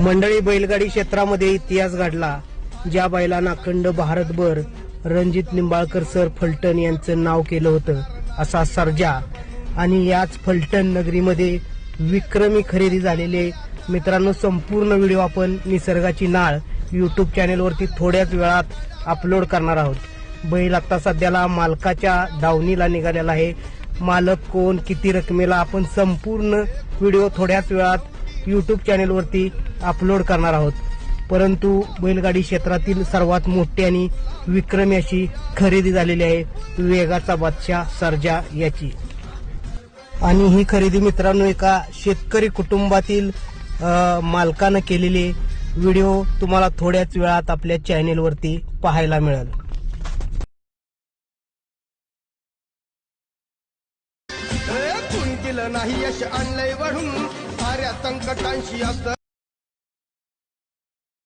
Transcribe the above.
मंडळी बैलगाडी क्षेत्रामध्ये इतिहास घडला. ज्या बैलांना अखंड भारतभर रणजित निंबाळकर सर फलटण यांचं नाव केलं होतं असा सर्जा. आणि याच फलटण नगरीमध्ये विक्रमी खरेदी झालेले. मित्रांनो संपूर्ण व्हिडिओ आपण निसर्गाची नाळ युट्यूब चॅनेलवरती थोड्याच वेळात अपलोड करणार आहोत. बैल आता सध्याला मालकाच्या दावणीला निघालेला आहे. मालक कोण किती रकमेला आपण संपूर्ण व्हिडिओ थोड्याच वेळात युट्यूब चॅनेलवरती अपलोड करणार आहोत. परंतु बैलगाडी क्षेत्रातील सर्वात मोठी आणि विक्रमी अशी खरेदी झालेली आहे वेगाचा बादशाह सर्जा याची. आणि ही खरेदी मित्रांनो एका शेतकरी कुटुंबातील मालकानं केलेली व्हिडिओ तुम्हाला थोड्याच वेळात आपल्या चॅनेलवरती पाहायला मिळेल. केलं नाही यश आणलंय वढून साऱ्या संकटांशी असत